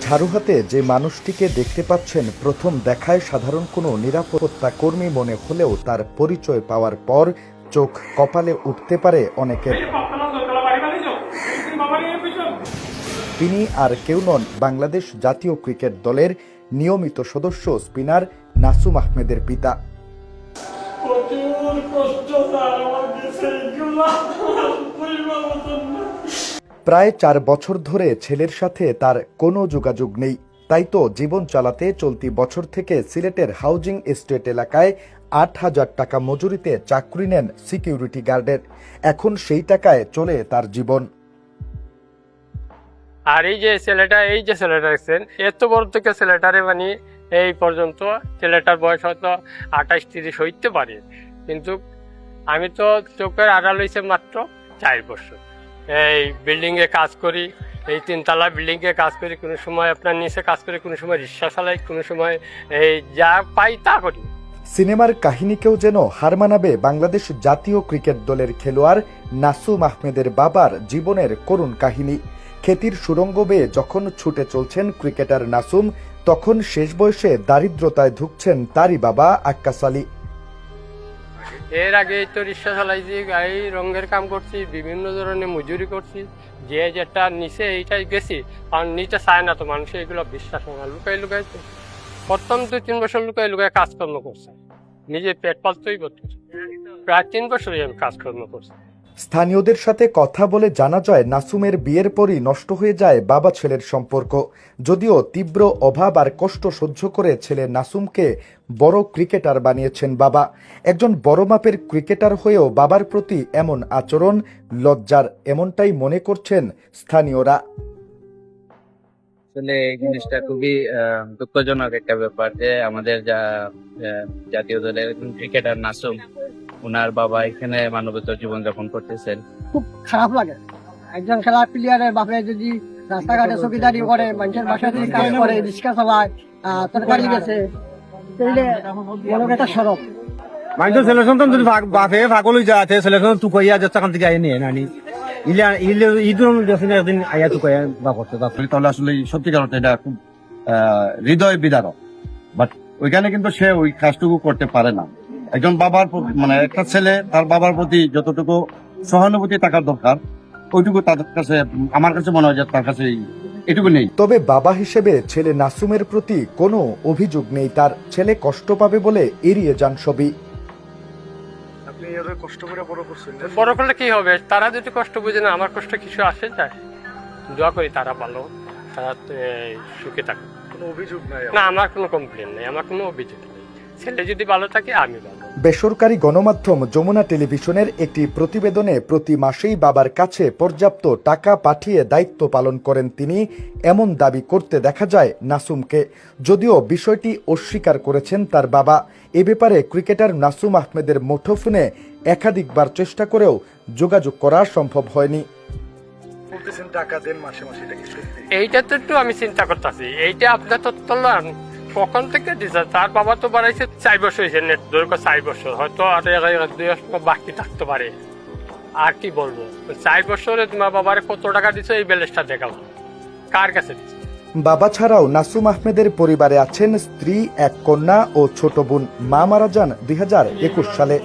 ঝাড়ু হাতে যে মানুষটিকে দেখতে পাচ্ছেন, প্রথম দেখায় সাধারণ কোনো নিরাপত্তা কর্মী মনে হলেও তার পরিচয় পাওয়ার পর চোখ কপালে উঠতে পারে অনেকের। তিনি আর কেউ নন, বাংলাদেশ জাতীয় ক্রিকেট দলের নিয়মিত সদস্য, স্পিনার নাসুম আহমেদের পিতা। প্রচুর কষ্ট প্রায় চার বছর ধরে ছেলের সাথে তার কোনো যোগাযোগ নেই। তাই তো জীবন চালাতে চলতি বছর থেকে সিলেটের হাউজিং এস্টেট এলাকায় আট হাজার টাকা মজুরিতে চাকরি নেন সিকিউরিটি গার্ডের। এখন সেই টাকায় চলে তার জীবন। আর এই যে ছেলেটা, এই যে ছেলেটা দেখছেন, এত বড় থেকে ছেলেটারে মানে এই পর্যন্ত ছেলেটার বয়স হয়তো আঠাশ তিরিশ হইতে পারে। কিন্তু আমি তো চোখের আড়াল হয়েছে মাত্র চার বছর। এই বিল্ডিংয়ে কাজ করি, এই তিনতলা বিল্ডিংয়ে কাজ করি, কোনো সময় আপনার নিচে কাজ করি, কোনো সময় রিক্সা চালাই, কোনো সময় এই যা পাই তা করি। সিনেমার কাহিনীকেও যেন হার মানাবে বাংলাদেশ জাতীয় ক্রিকেট দলের খেলোয়াড় নাসুম আহমেদের বাবার জীবনের করুণ কাহিনী। খ্যাতির সুরঙ্গ বেয়ে যখন ছুটে চলছেন ক্রিকেটার নাসুম, তখন শেষ বয়সে দারিদ্রতায় ধুকছেন তারই বাবা আক্কাস আলী। এর আগে তো রিক্সা চালাইছি গাড়ি রঙের কাম করছি, বিভিন্ন ধরনের মজুরি করছি, যে যেটা নিচে এইটাই গেছি, কারণ নিচে চায় না তো মানুষ, এগুলো বিশ্বাস না লুকাই লুকাই প্রথম দু তিন বছর লুকাই লুকাই কাজকর্ম করছে। নিজে পেট পালতেই করছে প্রায় তিন বছরই আমি কাজকর্ম করছি। স্থানীয়দের সাথে কথা বলে জানা যায়, নাসুমের বিয়ের পরই নষ্ট হয়ে যায় বাবা ছেলের সম্পর্ক। যদিও তীব্র অভাব আর কষ্ট সহ্য করে ছেলে নাসুমকে বড় ক্রিকেটার বানিয়েছেন বাবা। একজন বড় মাপের ক্রিকেটার হয়েও বাবার প্রতি এমন আচরণ লজ্জার এমনটাই মনে করছেন স্থানীয়রা। আসলে এই জিনিসটা খুবই দুঃখজনক একটা ব্যাপার যে আমাদের যা জাতীয় দলের ক্রিকেটার নাসুম ওনার বাবা এখানে মানবতার জীবন যাপন করতেছেন। খুব খারাপ লাগে। একজন খেলা প্লেয়ারের বাপে যদি রাস্তাঘাটে চকিদারি করে মানুষের বাসায় যদি কাজ করে রিক্সা চালায় তরকারি গেছে তাইলে মনে একটা সরব। মাইন্ড ছেলে সন্তান যদি বাপে পাগল হয়ে যাচ্ছে ছেলে সন্তান তু কইয়া যাচ্ছে কান থেকে আই নিয়ে নানি ইলা ইলে ইদুন যখন একদিন আইয়া তু কইয়া বা করতে বাপ তাহলে আসলে সত্যিকার অর্থে এটা খুব আহ, হৃদয় বিদারক বাট ওইখানে কিন্তু সে ওই কাজটুকু করতে পারে না। একজন বাবার মানে একটা ছেলে তার বাবার প্রতি যতটুকু সহানুভূতি থাকার দরকার ওইটুকু তাদের কাছে আমার কাছে মনে হয় যে তার কাছে এটুকু নেই। তবে বাবা হিসেবে ছেলে নাসুমের প্রতি কোনো অভিযোগ নেই তার ছেলে কষ্ট পাবে বলে এড়িয়ে যান সবই বড় করলে কি হবে? তারা যদি কষ্ট বুঝে না আমার কষ্ট কিছু আসে যায় দোয়া করি তারা ভালো তারা সুখে থাকে কোনো অভিযোগ নাই না আমার? কোনো কমপ্লেন নেই আমার কোনো অভিযোগ নেই। ছেলে যদি ভালো থাকে আমি ভালো। বেসরকারি গণমাধ্যম যমুনা টেলিভিশনের একটি প্রতিবেদনে প্রতি মাসেই বাবার কাছে পর্যাপ্ত টাকা পাঠিয়ে দায়িত্ব পালন করেন তিনি এমন দাবি করতে দেখা যায় নাসুমকে। যদিও বিষয়টি অস্বীকার করেছেন তার বাবা এ ব্যাপারে ক্রিকেটার নাসুম আহমেদের মুঠোফোনে একাধিকবার চেষ্টা করেও যোগাযোগ করা সম্ভব হয়নি। এইটা তো একটু আমি চিন্তা করতেছি। এইটা আপনার তো তোলান কখন থেকে দিছে। তার বাবা তো বাড়াইছে চার বছর হয়েছে নেট ধরে চার বছর। হয়তো আর দুই বাকি থাকতে পারে। আর কি বলব? চার বছরে তোমার বাবার কত টাকা দিছে এই ব্যালেন্সটা দেখাল কার কাছে বাবা ছাড়াও নাসুম আহমেদের পরিবারে আছেন স্ত্রী, এক কন্যা ও ছোট বোন। মা মারা যান দুই হাজার একুশ সালে।